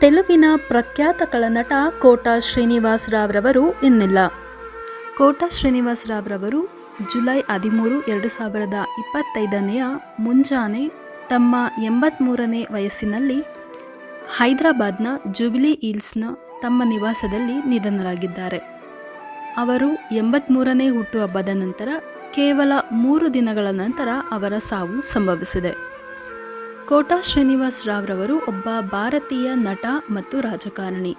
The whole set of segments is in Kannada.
ತೆಲುಗಿನ ಪ್ರಖ್ಯಾತ ಕಳನಟ ಕೋಟಾ ಶ್ರೀನಿವಾಸ್ ರಾವ್ರವರು ಇನ್ನಿಲ್ಲ. ಕೋಟಾ ಶ್ರೀನಿವಾಸ್ ರಾವ್ರವರು ಜುಲೈ ಹದಿಮೂರು, ಎರಡು ಸಾವಿರದ ಇಪ್ಪತ್ತೈದನೆಯ ಮುಂಜಾನೆ ತಮ್ಮ ಎಂಬತ್ತ್ಮೂರನೇ ವಯಸ್ಸಿನಲ್ಲಿ ಹೈದರಾಬಾದ್ನ ಜುಬಿಲಿ ಹಿಲ್ಸ್ನ ತಮ್ಮ ನಿವಾಸದಲ್ಲಿ ನಿಧನರಾಗಿದ್ದಾರೆ. ಅವರು ಎಂಬತ್ತ್ಮೂರನೇ ಹುಟ್ಟುಹಬ್ಬದ ನಂತರ ಕೇವಲ ಮೂರು ದಿನಗಳ ನಂತರ ಅವರ ಸಾವು ಸಂಭವಿಸಿದೆ. ಕೋಟಾ ಶ್ರೀನಿವಾಸ್ ರಾವ್ರವರು ಒಬ್ಬ ಭಾರತೀಯ ನಟ ಮತ್ತು ರಾಜಕಾರಣಿ.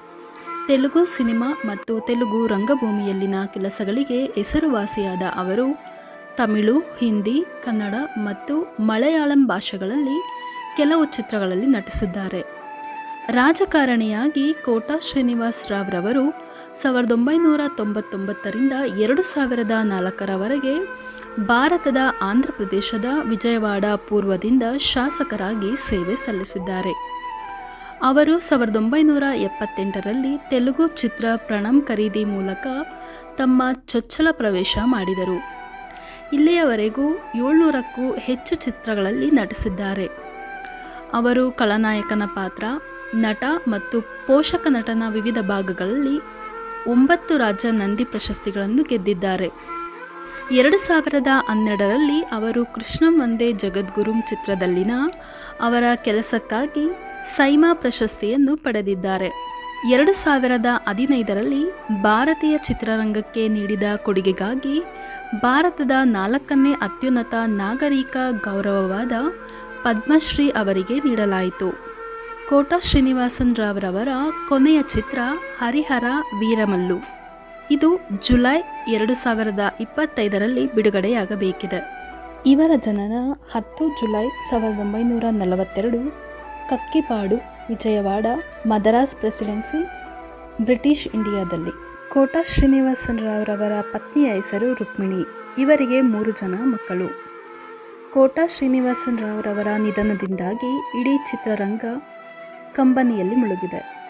ತೆಲುಗು ಸಿನಿಮಾ ಮತ್ತು ತೆಲುಗು ರಂಗಭೂಮಿಯಲ್ಲಿನ ಕೆಲಸಗಳಿಗೆ ಹೆಸರುವಾಸಿಯಾದ ಅವರು ತಮಿಳು, ಹಿಂದಿ, ಕನ್ನಡ ಮತ್ತು ಮಲಯಾಳಂ ಭಾಷೆಗಳಲ್ಲಿ ಕೆಲವು ಚಿತ್ರಗಳಲ್ಲಿ ನಟಿಸಿದ್ದಾರೆ. ರಾಜಕಾರಣಿಯಾಗಿ ಕೋಟಾ ಶ್ರೀನಿವಾಸ್ ರಾವ್ರವರು ಸಾವಿರದ ಒಂಬೈನೂರ ತೊಂಬತ್ತೊಂಬತ್ತರಿಂದ ಎರಡು ಸಾವಿರದ ನಾಲ್ಕರವರೆಗೆ ಭಾರತದ ಆಂಧ್ರ ಪ್ರದೇಶದ ವಿಜಯವಾಡ ಪೂರ್ವದಿಂದ ಶಾಸಕರಾಗಿ ಸೇವೆ ಸಲ್ಲಿಸಿದ್ದಾರೆ. ಅವರು ಸಾವಿರದ ಒಂಬೈನೂರ ಎಪ್ಪತ್ತೆಂಟರಲ್ಲಿ ತೆಲುಗು ಚಿತ್ರ ಪ್ರಣಮ್ ಖರೀದಿ ಮೂಲಕ ತಮ್ಮ ಚೊಚ್ಚಲ ಪ್ರವೇಶ ಮಾಡಿದರು. ಇಲ್ಲಿಯವರೆಗೂ ಏಳ್ನೂರಕ್ಕೂ ಹೆಚ್ಚು ಚಿತ್ರಗಳಲ್ಲಿ ನಟಿಸಿದ್ದಾರೆ. ಅವರು ಖಳನಾಯಕನ ಪಾತ್ರ, ನಟ ಮತ್ತು ಪೋಷಕ ನಟನ ವಿವಿಧ ಭಾಗಗಳಲ್ಲಿ ಒಂಬತ್ತು ರಾಜ್ಯ ನಂದಿ ಪ್ರಶಸ್ತಿಗಳನ್ನು ಗೆದ್ದಿದ್ದಾರೆ. ಎರಡು ಸಾವಿರದ ಹನ್ನೆರಡರಲ್ಲಿ ಅವರು ಕೃಷ್ಣಂ ಒಂದೇ ಜಗದ್ಗುರುಂ ಚಿತ್ರದಲ್ಲಿನ ಅವರ ಕೆಲಸಕ್ಕಾಗಿ ಸೈಮಾ ಪ್ರಶಸ್ತಿಯನ್ನು ಪಡೆದಿದ್ದಾರೆ. ಎರಡು ಸಾವಿರದ ಹದಿನೈದರಲ್ಲಿ ಭಾರತೀಯ ಚಿತ್ರರಂಗಕ್ಕೆ ನೀಡಿದ ಕೊಡುಗೆಗಾಗಿ ಭಾರತದ ನಾಲ್ಕನೇ ಅತ್ಯುನ್ನತ ನಾಗರಿಕ ಗೌರವವಾದ ಪದ್ಮಶ್ರೀ ಅವರಿಗೆ ನೀಡಲಾಯಿತು. ಕೋಟಾ ಶ್ರೀನಿವಾಸನ್ ರಾವ್ರವರ ಕೊನೆಯ ಚಿತ್ರ ಹರಿಹರ ವೀರಮಲ್ಲು. ಇದು ಜುಲೈ ಎರಡು ಸಾವಿರದ ಇಪ್ಪತ್ತೈದರಲ್ಲಿ ಬಿಡುಗಡೆಯಾಗಬೇಕಿದೆ. ಇವರ ಜನನ ಹತ್ತು ಜುಲೈ ಸಾವಿರದ ಒಂಬೈನೂರ ನಲವತ್ತೆರಡು, ಕಕ್ಕಿಪಾಡು, ವಿಜಯವಾಡ, ಮದರಾಸ್ ಪ್ರೆಸಿಡೆನ್ಸಿ, ಬ್ರಿಟಿಷ್ ಇಂಡಿಯಾದಲ್ಲಿ. ಕೋಟಾ ಶ್ರೀನಿವಾಸನ್ ರಾವ್ರವರ ಪತ್ನಿಯ ಹೆಸರು ರುಕ್ಮಿಣಿ. ಇವರಿಗೆ ಮೂರು ಜನ ಮಕ್ಕಳು. ಕೋಟಾ ಶ್ರೀನಿವಾಸನ್ ರಾವ್ರವರ ನಿಧನದಿಂದಾಗಿ ಇಡೀ ಚಿತ್ರರಂಗ ಕಂಬನಿಯಲ್ಲಿ ಮುಳುಗಿದೆ.